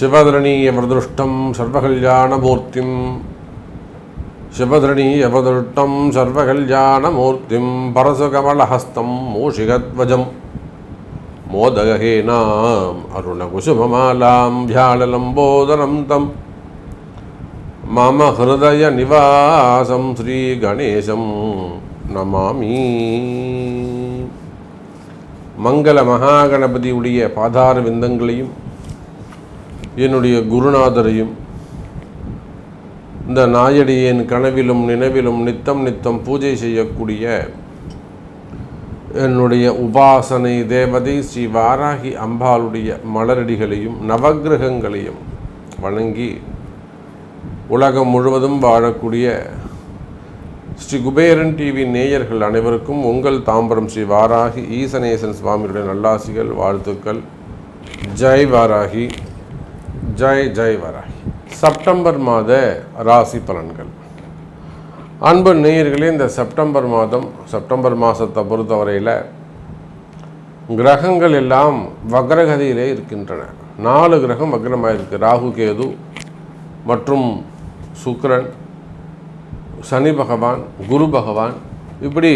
சிவதரணீயவதருஷ்டம் சர்வகல்யாணமூர்த்திம். சிவதரணீயவதருஷ்டம் சர்வகல்யாணமூர்த்திம். பரசுகமலஹஸ்தம் மூஷிகத்வஜம். மோதகஹீனாம் அருணகுசுமமாலாம் வியாழலம்போதனம் தம் மம ஹிருதய நிவாசம் ஸ்ரீகணேசம் நமாமி. மங்கள மகாகணபதியுடைய பாதார விந்தங்களையும் என்னுடைய குருநாதரையும் இந்த நாயடியின் கனவிலும் நினைவிலும் நித்தம் நித்தம் பூஜை செய்யக்கூடிய என்னுடைய உபாசனை தேவதை ஸ்ரீ வாராகி அம்பாளுடைய மலரடிகளையும் நவக்கிரகங்களையும் வணங்கி உலகம் முழுவதும் வாழக்கூடிய ஸ்ரீ குபேரன் டிவி நேயர்கள் அனைவருக்கும் உங்கள் தாம்பரம் ஸ்ரீ வாராகி ஈசனேசன் சுவாமியுடைய நல்லாசிகள் வாழ்த்துக்கள். ஜெய் வாராகி. ஜெய் ஜெய் வாராகி. செப்டம்பர் மாத ராசி பலன்கள். அன்பு நேயர்களே இந்த செப்டம்பர் மாதம் செப்டம்பர் மாதத்தை பொறுத்தவரையில் கிரகங்கள் எல்லாம் வக்ரகதியிலே இருக்கின்றன. நாலு கிரகம் வக்ரமாக இருக்குது ராகு கேது மற்றும் சுக்கரன். சனி பகவான் குரு பகவான் இப்படி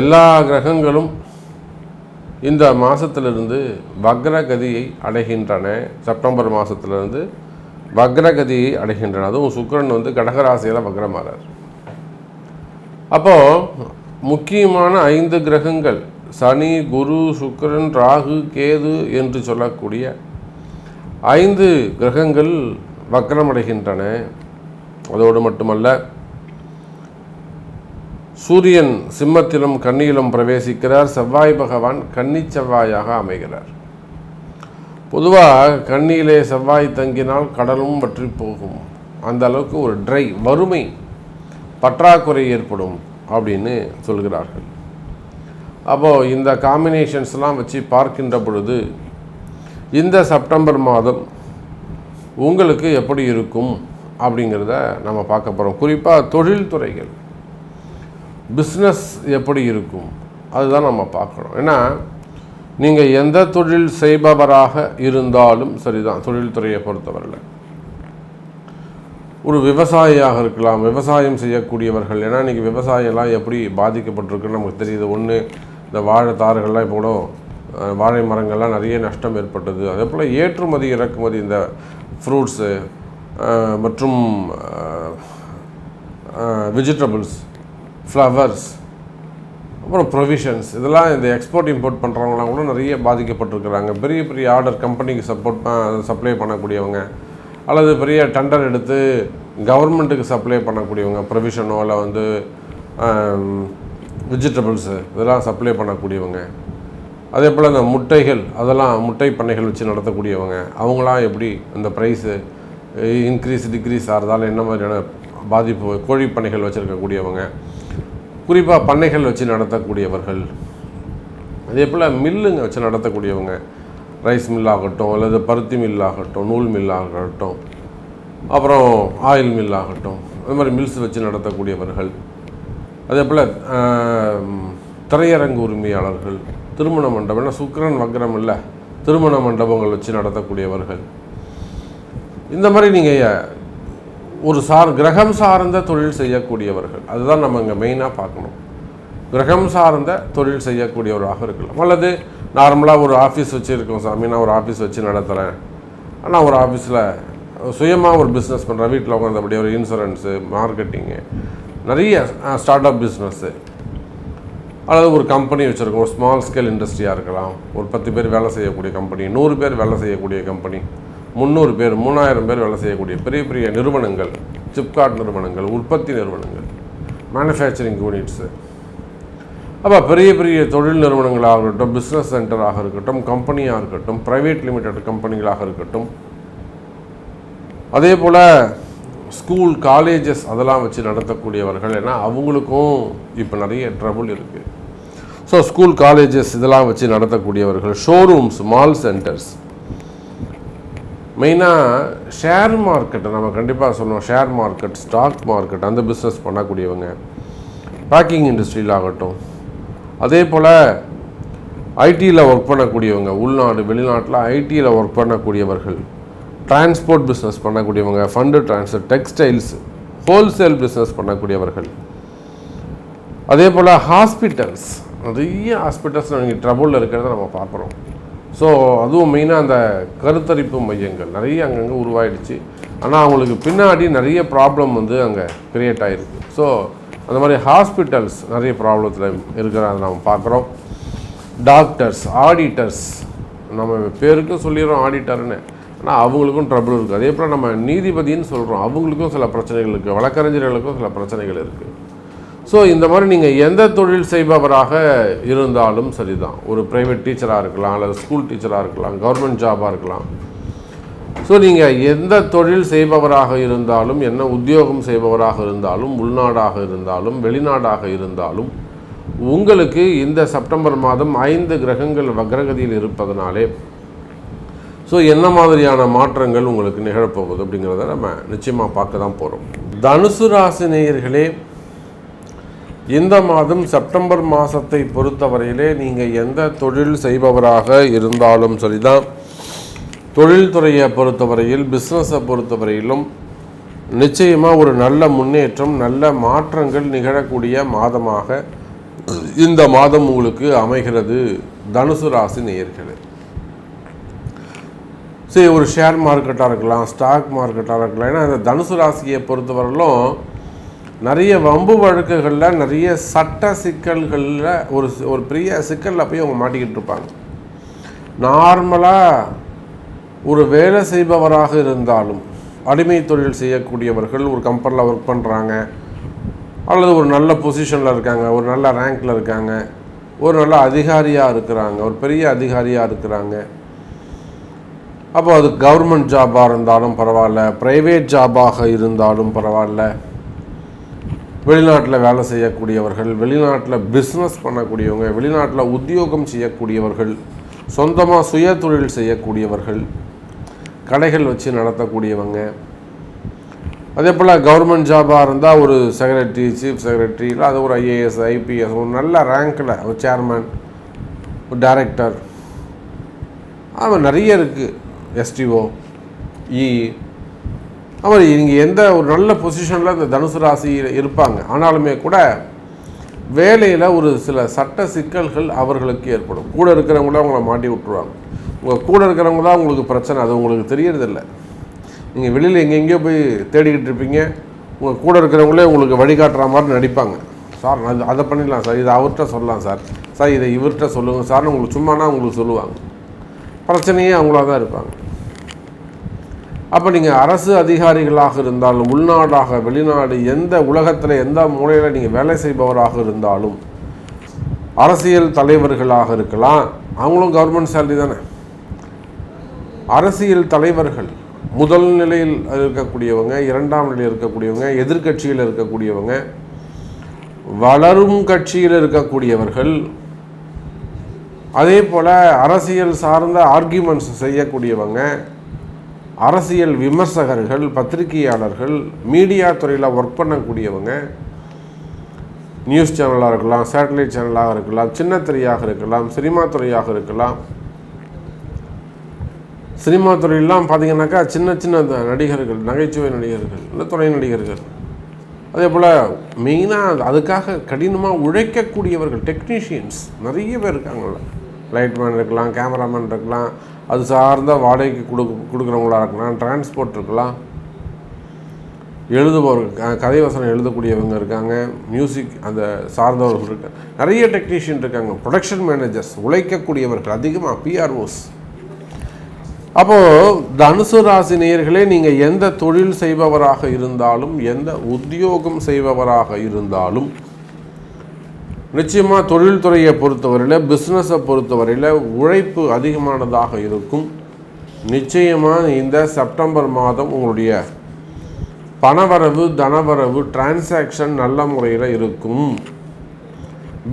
எல்லா கிரகங்களும் இந்த மாதத்திலிருந்து வக்ரகதியை அடைகின்றன. செப்டம்பர் மாதத்திலிருந்து வக்ரகதியை அடைகின்றன. அதுவும் சுக்கிரன் வந்து கடகராசியில் வக்ரமாறார். அப்போது முக்கியமான ஐந்து கிரகங்கள் சனி குரு சுக்கிரன் ராகு கேது என்று சொல்லக்கூடிய ஐந்து கிரகங்கள் வக்ரமடைகின்றன. அதோடு மட்டுமல்ல சூரியன் சிம்மத்திலும் கண்ணியிலும் பிரவேசிக்கிறார். செவ்வாய் பகவான் கன்னி செவ்வாயாக அமைகிறார். பொதுவாக கண்ணியிலே செவ்வாய் தங்கினால் கடலும் வற்றி போகும். அந்த அளவுக்கு ஒரு ட்ரை வறுமை பற்றாக்குறை ஏற்படும் அப்படின்னு சொல்கிறார்கள். அப்போது இந்த காம்பினேஷன்ஸ்லாம் வச்சு பார்க்கின்ற பொழுது இந்த செப்டம்பர் மாதம் உங்களுக்கு எப்படி இருக்கும்? அப்படிங்கிறத நம்ம பார்க்க போகிறோம் குறிப்பாக தொழில்துறைகள் பிஸ்னஸ் எப்படி இருக்கும்? அதுதான் நம்ம பார்க்கணும். ஏன்னா நீங்கள் எந்த தொழில் செய்பவராக இருந்தாலும் சரிதான் தொழில்துறையை பொறுத்தவரையில். ஒரு விவசாயியாக இருக்கலாம் விவசாயம் செய்யக்கூடியவர்கள். ஏன்னா இன்றைக்கி விவசாயம்லாம் எப்படி பாதிக்கப்பட்டிருக்குன்னு நமக்கு தெரியுது. ஒன்று இந்த வாழைத்தாறுகள்லாம் இப்போ கூட வாழை மரங்கள்லாம் நிறைய நஷ்டம் ஏற்பட்டது. அதே போல் ஏற்றுமதி இறக்குமதி இந்த ஃப்ரூட்ஸு மற்றும் வெஜிடபிள்ஸ் ஃப்ளவர்ஸ் அப்புறம் ப்ரொவிஷன்ஸ் இதெல்லாம் இந்த எக்ஸ்போர்ட் இம்போர்ட் பண்ணுறவங்களாம் கூட நிறைய பாதிக்கப்பட்டிருக்கிறாங்க. பெரிய பெரிய ஆர்டர் கம்பெனிக்கு சப்போர்ட் சப்ளை பண்ணக்கூடியவங்க அல்லது பெரிய டெண்டர் எடுத்து கவர்மெண்ட்டுக்கு சப்ளை பண்ணக்கூடியவங்க ப்ரொவிஷனோ இல்லை வந்து வெஜிடபிள்ஸு இதெல்லாம் சப்ளை பண்ணக்கூடியவங்க. அதே போல் இந்த முட்டைகள் அதெல்லாம் முட்டை பண்ணைகள் வச்சு நடத்தக்கூடியவங்க அவங்களாம் எப்படி இந்த ப்ரைஸு இன்க்ரீஸ் டிக்ரீஸ் ஆகிறதால என்ன மாதிரியான பாதிப்பு கோழி பண்ணைகள் வச்சுருக்கக்கூடியவங்க குறிப்பாக பண்ணைகள் வச்சு நடத்தக்கூடியவர்கள் அதே போல் மில்லுங்க வச்சு நடத்தக்கூடியவங்க ரைஸ் மில்லாகட்டும் அல்லது பருத்தி மில்லாகட்டும் நூல் மில்லாகட்டும் அப்புறம் ஆயில் மில்லாகட்டும் அது மாதிரி மில்ஸ் வச்சு நடத்தக்கூடியவர்கள் அதே போல் திரையரங்கு உரிமையாளர்கள் திருமண மண்டபம் ஏன்னா சுக்கரன் வக்கரம் இல்லை திருமண மண்டபங்கள் வச்சு நடத்தக்கூடியவர்கள் இந்த மாதிரி நீங்கள் ஒரு சார் கிரகம் சார்ந்த தொழில் செய்யக்கூடியவர்கள். அதுதான் நம்ம இங்கே மெயினாக பார்க்கணும். கிரகம் சார்ந்த தொழில் செய்யக்கூடியவராக இருக்கலாம். அல்லது நார்மலாக ஒரு ஆஃபீஸ் வச்சுருக்கோம் சாமி நான் ஒரு ஆஃபீஸ் வச்சு நடத்துகிறேன் ஆனால் ஒரு ஆஃபீஸில் சுயமாக ஒரு பிஸ்னஸ் பண்ணுறேன் வீட்டில் உட்காந்தபடி ஒரு இன்சூரன்ஸு மார்க்கெட்டிங்கு நிறைய ஸ்டார்ட் அப் பிஸ்னஸ்ஸு அல்லது ஒரு கம்பெனி வச்சுருக்கோம். ஒரு ஸ்மால் ஸ்கேல் இண்டஸ்ட்ரியாக இருக்கலாம். ஒரு பத்து பேர் வேலை செய்யக்கூடிய கம்பெனி நூறு பேர் வேலை செய்யக்கூடிய கம்பெனி முந்நூறு பேர் மூணாயிரம் பேர் வேலை செய்யக்கூடிய பெரிய பெரிய நிறுவனங்கள் சிப்காட் நிறுவனங்கள் உற்பத்தி நிறுவனங்கள் மேனுஃபேக்சரிங் யூனிட்ஸு அப்போ பெரிய பெரிய தொழில் நிறுவனங்களாக இருக்கட்டும் பிஸ்னஸ் சென்டராக இருக்கட்டும் கம்பெனியாக இருக்கட்டும் ப்ரைவேட் லிமிடெட் கம்பெனிகளாக இருக்கட்டும். அதே போல் ஸ்கூல் காலேஜஸ் அதெல்லாம் வச்சு நடத்தக்கூடியவர்கள். ஏன்னா அவங்களுக்கும் இப்போ நிறைய ட்ரபுள் இருக்குது ஸோ ஸ்கூல் காலேஜஸ் இதெல்லாம் வச்சு நடத்தக்கூடியவர்கள் ஷோரூம்ஸ் மால் சென்டர்ஸ் மெயினாக ஷேர் மார்க்கெட்டை நம்ம கண்டிப்பாக சொல்லணும். ஷேர் மார்க்கெட் ஸ்டாக் மார்க்கெட் அந்த பிஸ்னஸ் பண்ணக்கூடியவங்க. பேக்கிங் இண்டஸ்ட்ரியில் ஆகட்டும். அதே போல் ஐடியில் ஒர்க் பண்ணக்கூடியவங்க உள்நாடு வெளிநாட்டில் ஐடியில் ஒர்க் பண்ணக்கூடியவர்கள் டிரான்ஸ்போர்ட் பிஸ்னஸ் பண்ணக்கூடியவங்க fund transfer textiles wholesale business பண்ணக்கூடியவர்கள். அதே போல் ஹாஸ்பிட்டல்ஸ் நிறைய ஹாஸ்பிட்டல்ஸ் நீங்கள் ட்ரபுளில் இருக்கிறத நம்ம பார்க்குறோம். ஸோ அதுவும் மெயினாக அந்த கருத்தரிப்பு மையங்கள் நிறைய அங்கங்கே உருவாயிடுச்சு. ஆனால் அவங்களுக்கு பின்னாடி நிறைய ப்ராப்ளம் வந்து அங்கே கிரியேட் ஆகிருக்கு ஸோ அந்த மாதிரி ஹாஸ்பிட்டல்ஸ் நிறைய ப்ராப்ளத்தில் இருக்கிறத நம்ம பார்க்குறோம். டாக்டர்ஸ் ஆடிட்டர்ஸ் நம்ம பேருக்கும் சொல்லிடுறோம் ஆடிட்டர்னு ஆனால் அவங்களுக்கும் ட்ரபிள் இருக்குது அதே போல் நம்ம நீதிபதின்னு சொல்கிறோம் அவங்களுக்கும் சில பிரச்சனைகள் இருக்குது வழக்கறிஞர்களுக்கும் சில பிரச்சனைகள் இருக்குது ஸோ இந்த மாதிரி நீங்கள் எந்த தொழில் செய்பவராக இருந்தாலும் சரிதான். ஒரு ப்ரைவேட் டீச்சராக இருக்கலாம் அல்லது ஸ்கூல் டீச்சராக இருக்கலாம் கவர்மெண்ட் ஜாபாக இருக்கலாம். ஸோ நீங்கள் எந்த தொழில் செய்பவராக இருந்தாலும் என்ன உத்தியோகம் செய்பவராக இருந்தாலும் உள்நாடாக இருந்தாலும் வெளிநாடாக இருந்தாலும் உங்களுக்கு இந்த செப்டம்பர் மாதம் ஐந்து கிரகங்கள் வக்ரகதியில் இருப்பதனாலே ஸோ என்ன மாதிரியான மாற்றங்கள் உங்களுக்கு நிகழப்போகுது அப்படிங்கிறத நம்ம நிச்சயமாக பார்க்க தான் போகிறோம் தனுசு ராசி நேயர்களே இந்த மாதம் செப்டம்பர் மாதத்தை பொறுத்தவரையிலே நீங்கள் எந்த தொழில் செய்பவராக இருந்தாலும் சரிதான். தொழில்துறையை பொறுத்தவரையில் பிஸ்னஸை பொறுத்தவரையிலும் நிச்சயமாக ஒரு நல்ல முன்னேற்றம் நல்ல மாற்றங்கள் நிகழக்கூடிய மாதமாக இந்த மாதம் உங்களுக்கு அமைகிறது தனுசு ராசி நேயர்களே. சரி ஒரு ஷேர் மார்க்கெட்டாக இருக்கலாம் ஸ்டாக் மார்க்கெட்டாக இருக்கலாம். ஏன்னா இந்த தனுசு ராசியை பொறுத்தவரையிலும் நிறைய வம்பு வழக்குகளில் நிறைய சட்ட சிக்கல்களில் ஒரு ஒரு பெரிய சிக்கலில் போய் அவங்க மாட்டிக்கிட்டு இருப்பாங்க. நார்மலாக ஒரு வேலை செய்பவராக இருந்தாலும் அடிமை தொழில் செய்யக்கூடியவர்கள் ஒரு கம்பெனியில் ஒர்க் பண்ணுறாங்க அல்லது ஒரு நல்ல பொசிஷனில் இருக்காங்க ஒரு நல்ல ரேங்கில் இருக்காங்க ஒரு நல்ல அதிகாரியாக இருக்கிறாங்க ஒரு பெரிய அதிகாரியாக இருக்கிறாங்க. அப்போ அது கவர்மெண்ட் ஜாபாக இருந்தாலும் பரவாயில்ல ப்ரைவேட் ஜாபாக இருந்தாலும் பரவாயில்ல. வெளிநாட்டில் வேலை செய்யக்கூடியவர்கள் வெளிநாட்டில் பிஸ்னஸ் பண்ணக்கூடியவங்க வெளிநாட்டில் உத்தியோகம் செய்யக்கூடியவர்கள் சொந்தமாக சுய தொழில் செய்யக்கூடியவர்கள் கடைகள் வச்சு நடத்தக்கூடியவங்க. அதே போல் கவர்மெண்ட் ஜாபாக இருந்தால் ஒரு செக்ரட்டரி சீஃப் செக்ரட்டரி இல்லை அது ஒரு ஐஏஎஸ் ஐபிஎஸ் ஒரு நல்ல ரேங்க்கில் ஒரு சேர்மேன் ஒரு டைரக்டர் அவன் நிறைய இருக்குது எஸ்டிஓ இ அவர் நீங்கள் எந்த ஒரு நல்ல பொசிஷனில் இந்த தனுசு ராசியில் இருப்பாங்க. ஆனாலுமே கூட வேலையில் ஒரு சில சட்ட சிக்கல்கள் அவர்களுக்கு ஏற்படும். கூட இருக்கிறவங்கள அவங்கள மாட்டி விட்டுருவாங்க. உங்கள் கூட இருக்கிறவங்க தான் உங்களுக்கு பிரச்சனை. அது உங்களுக்கு தெரியறதில்ல. நீங்கள் வெளியில் எங்கெங்கேயோ போய் தேடிக்கிட்டு இருப்பீங்க. உங்கள் கூட இருக்கிறவங்களே உங்களுக்கு வழிகாட்டுற மாதிரி நடிப்பாங்க. சார் அது அதை பண்ணிடலாம் சார். இதை அவர்கிட்ட சொல்லலாம் சார். சார் இதை இவர்கிட்ட சொல்லுங்கள் சார்னு உங்களுக்கு சும்மானா உங்களுக்கு சொல்லுவாங்க. பிரச்சனையே அவங்களா தான் இருப்பாங்க. அப்போ நீங்கள் அரசு அதிகாரிகளாக இருந்தாலும் உள்நாடாக வெளிநாடு எந்த உலகத்தில் எந்த மூலையில் நீங்கள் வேலை செய்பவராக இருந்தாலும் அரசியல் தலைவர்களாக இருக்கலாம். அவங்களும் கவர்மெண்ட் சேலரி தானே. அரசியல் தலைவர்கள் முதல் நிலையில் இருக்கக்கூடியவங்க இரண்டாம் நிலையில் இருக்கக்கூடியவங்க எதிர்கட்சியில் இருக்கக்கூடியவங்க வளரும் கட்சியில் இருக்கக்கூடியவர்கள் அதே போல் அரசியல் சார்ந்த ஆர்கியூமெண்ட்ஸ் செய்யக்கூடியவங்க அரசியல் விமர்சகர்கள் பத்திரிகையாளர்கள் மீடியா துறையில் ஒர்க் பண்ணக்கூடியவங்க நியூஸ் சேனலாக இருக்கலாம் சேட்டலைட் சேனலாக இருக்கலாம் சின்ன திரையாக இருக்கலாம் சினிமா துறையாக இருக்கலாம். சினிமா துறையெல்லாம் பார்த்தீங்கன்னாக்கா சின்ன சின்ன நடிகர்கள் நகைச்சுவை நடிகர்கள் இல்லை துணை நடிகர்கள். அதே போல் மெயினாக அதுக்காக கடினமாக உழைக்கக்கூடியவர்கள் டெக்னீஷியன்ஸ் நிறைய பேர் இருக்காங்கல்ல. லைட்மேன் இருக்கலாம் கேமராமேன் இருக்கலாம் அது சார்ந்த வாடகைக்கு கொடு கொடுக்குறவங்களா இருக்கலாம் டிரான்ஸ்போர்ட் இருக்கலாம். எழுதுபவர்கள் கதை வசனம் எழுதக்கூடியவங்க இருக்காங்க மியூசிக் அந்த சார்ந்தவர்கள் இருக்காங்க நிறைய டெக்னீஷியன் இருக்காங்க ப்ரொடக்ஷன் மேனேஜர்ஸ் உழைக்கக்கூடியவர்கள் அதிகமாக பிஆர்ஓஸ் அப்போது தனுசு ராசி நேயர்களே நீங்கள் எந்த தொழில் செய்பவராக இருந்தாலும் எந்த உத்தியோகம் செய்பவராக இருந்தாலும் நிச்சயமாக தொழில்துறையை பொறுத்தவரையில் பிஸ்னஸை பொறுத்தவரையில் உழைப்பு அதிகமானதாக இருக்கும். நிச்சயமாக இந்த செப்டம்பர் மாதம் உங்களுடைய பணவரவு தனவரவு டிரான்சாக்ஷன் நல்ல முறையில் இருக்கும்.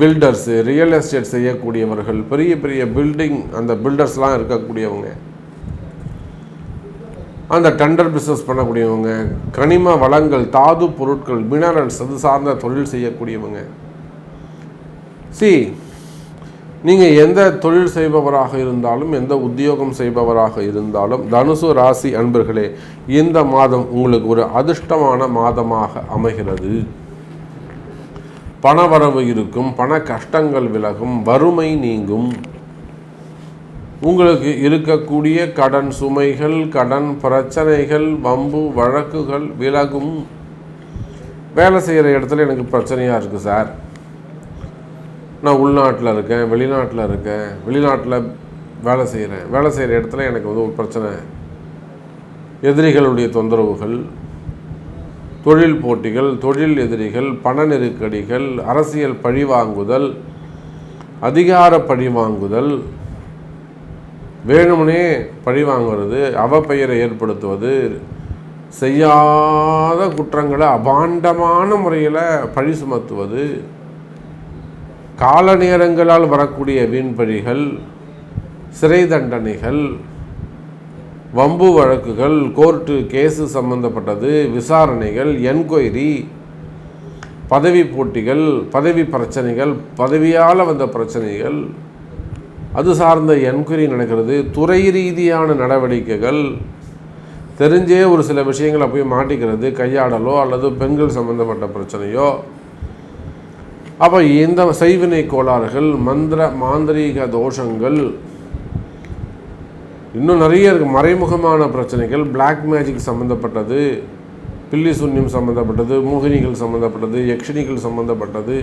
பில்டர்ஸு ரியல் எஸ்டேட் செய்யக்கூடியவர்கள் பெரிய பெரிய பில்டிங் அந்த பில்டர்ஸ்லாம் இருக்கக்கூடியவங்க அந்த டெண்டர் பிஸ்னஸ் பண்ணக்கூடியவங்க கனிம வளங்கள் தாது பொருட்கள் மினரல்ஸ் அது சார்ந்த தொழில் செய்யக்கூடியவங்க சி நீங்கள் எந்த தொழில் செய்பவராக இருந்தாலும் எந்த உத்தியோகம் செய்பவராக இருந்தாலும் தனுசு ராசி அன்பர்களே இந்த மாதம் உங்களுக்கு ஒரு அதிர்ஷ்டமான மாதமாக அமைகிறது. பணவரவு இருக்கும் பண கஷ்டங்கள் விலகும் வறுமை நீங்கும். உங்களுக்கு இருக்கக்கூடிய கடன் சுமைகள் கடன் பிரச்சனைகள் வம்பு வழக்குகள் விலகும். வேலை செய்கிற இடத்துல எனக்கு பிரச்சனையாக இருக்குது சார். நான் உள்நாட்டில் இருக்கேன் வெளிநாட்டில் இருக்கேன் வெளிநாட்டில் வேலை செய்கிறேன். வேலை செய்கிற இடத்துல எனக்கு வந்து ஒரு பிரச்சனை. எதிரிகளுடைய தொந்தரவுகள் தொழில் போட்டிகள் தொழில் எதிரிகள் பண நெருக்கடிகள் அரசியல் பழிவாங்குதல் அதிகார பழிவாங்குதல் வேணும்னே பழி வாங்குறது அவப்பெயரை ஏற்படுத்துவது செய்யாத குற்றங்களை அபாண்டமான முறையில் பழி சுமத்துவது கால நேரங்களால் வரக்கூடிய வீண்பழிகள் சிறை தண்டனைகள் வம்பு வழக்குகள் கோர்ட்டு கேஸு சம்பந்தப்பட்டது விசாரணைகள் என்கொயரி பதவி போட்டிகள் பதவி பிரச்சனைகள் பதவியால் வந்த பிரச்சனைகள் அது சார்ந்த என்கொயரி நடக்கிறது துறை ரீதியான நடவடிக்கைகள் தெரிஞ்சே ஒரு சில விஷயங்களை போய் மாட்டிக்கிறது கையாடலோ அல்லது பெண்கள் சம்பந்தப்பட்ட பிரச்சனையோ அப்போ இந்த செய்வினை கோளாறுகள் மந்திர மாந்திரீக தோஷங்கள் இன்னும் நிறைய இருக்குது மறைமுகமான பிரச்சனைகள் பிளாக் மேஜிக் சம்மந்தப்பட்டது பில்லி சுன்னியம் சம்மந்தப்பட்டது மோகினிகள் சம்மந்தப்பட்டது யக்ஷினிகள் சம்மந்தப்பட்டது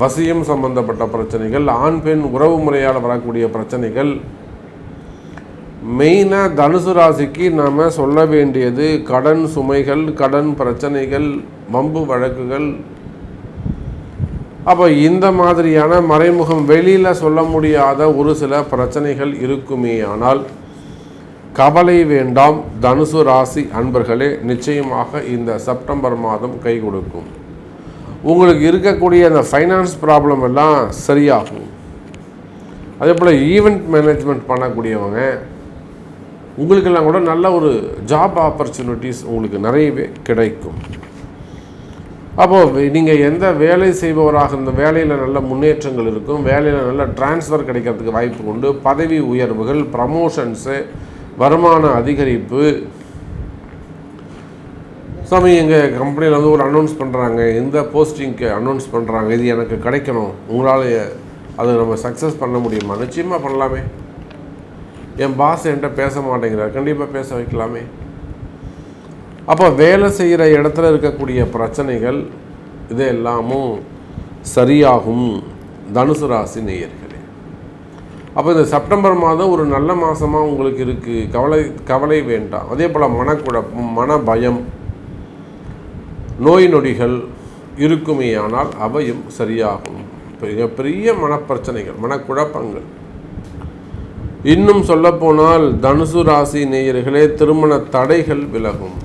வசியம் சம்பந்தப்பட்ட பிரச்சனைகள் ஆண் பெண் உறவு முறையால் வரக்கூடிய பிரச்சனைகள். மெயினாக தனுசு ராசிக்கு நாம் சொல்ல வேண்டியது கடன் சுமைகள் கடன் பிரச்சனைகள் வம்பு வழக்குகள் அப்போ இந்த மாதிரியான மறைமுகம் வெளியில் சொல்ல முடியாத ஒரு சில பிரச்சனைகள் இருக்குமே ஆனால் கவலை வேண்டாம் தனுசு ராசி அன்பர்களே நிச்சயமாக இந்த செப்டம்பர் மாதம் கை கொடுக்கும். உங்களுக்கு இருக்கக்கூடிய அந்த ஃபைனான்ஸ் ப்ராப்ளம் எல்லாம் சரியாகும். அதே போல் ஈவெண்ட் மேனேஜ்மெண்ட் பண்ணக்கூடியவங்க உங்களுக்கெல்லாம் கூட நல்ல ஒரு ஜாப் ஆப்பர்ச்சுனிட்டிஸ் உங்களுக்கு நிறையவே கிடைக்கும். அப்போது நீங்கள் எந்த வேலை செய்பவராக இருந்த வேலையில் நல்ல முன்னேற்றங்கள் இருக்கும் வேலையில் நல்ல டிரான்ஸ்ஃபர் கிடைக்கிறதுக்கு வாய்ப்பு உண்டு பதவி உயர்வுகள் ப்ரமோஷன்ஸு வருமான அதிகரிப்பு. சாமி எங்கள் கம்பெனியில் வந்து ஒரு அனௌன்ஸ் பண்ணுறாங்க இந்த போஸ்டிங்க்கு அனௌன்ஸ் பண்ணுறாங்க இது எனக்கு கிடைக்கணும் உங்களால் அதை நம்ம சக்ஸஸ் பண்ண முடியுமா? நிச்சயமாக பண்ணலாமே. என் பாஸ் என்கிட்ட பேச மாட்டேங்கிறார் கண்டிப்பாக பேச வைக்கலாமே. அப்போ வேலை செய்கிற இடத்துல இருக்கக்கூடிய பிரச்சனைகள் இது எல்லாமும் சரியாகும் தனுசு ராசி நேயர்களே. அப்போ இந்த செப்டம்பர் மாதம் ஒரு நல்ல மாதமாக உங்களுக்கு இருக்குது கவலை கவலை வேண்டாம். அதே போல் மனக்குழப்பம் மன பயம் நோய் நொடிகள் இருக்குமே ஆனால் அவையும் சரியாகும். மிகப்பெரிய மனப்பிரச்சனைகள் மனக்குழப்பங்கள். இன்னும் சொல்லப்போனால் தனுசு ராசி நேயர்களே திருமண தடைகள் விலகும்.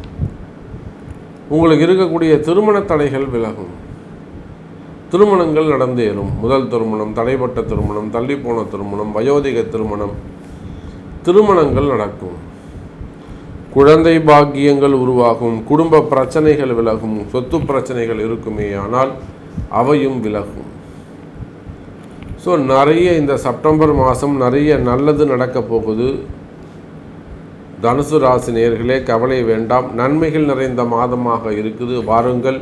உங்களுக்கு இருக்கக்கூடிய திருமண தடைகள் விலகும். திருமணங்கள் நடந்தேறும். முதல் திருமணம் தடைப்பட்ட திருமணம் தள்ளிப்போன திருமணம் வயோதிக திருமணம் திருமணங்கள் நடக்கும். குழந்தை பாக்கியங்கள் உருவாகும். குடும்ப பிரச்சனைகள் விலகும். சொத்து பிரச்சனைகள் இருக்குமே ஆனால் அவையும் விலகும். ஸோ நிறைய இந்த செப்டம்பர் மாதம் நிறைய நல்லது நடக்க போகுது. தனுசு ராசி நேர்களே கவலை வேண்டாம். நன்மைகள் நிறைந்த மாதமாக இருக்குது. வாருங்கள்.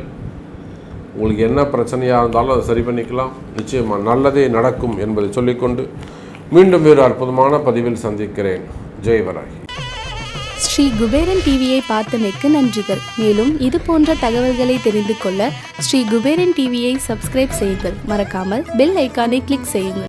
உங்களுக்கு என்ன பிரச்சனையாக இருந்தாலும் அதை சரி பண்ணிக்கலாம். நிச்சயமாக நல்லதே நடக்கும் என்பதை சொல்லிக்கொண்டு மீண்டும் வேறு அற்புதமான பதிவில் சந்திக்கிறேன். ஜெயவராகி ஸ்ரீ குபேரன் டிவியை பார்த்தமைக்கு நன்றிகள். மேலும் இது போன்ற தகவல்களை தெரிந்து கொள்ள ஸ்ரீ குபேரன் டிவியை சப்ஸ்கிரைப் செய்யுங்கள். மறக்காமல் பெல் ஐக்கானை கிளிக் செய்யுங்கள்.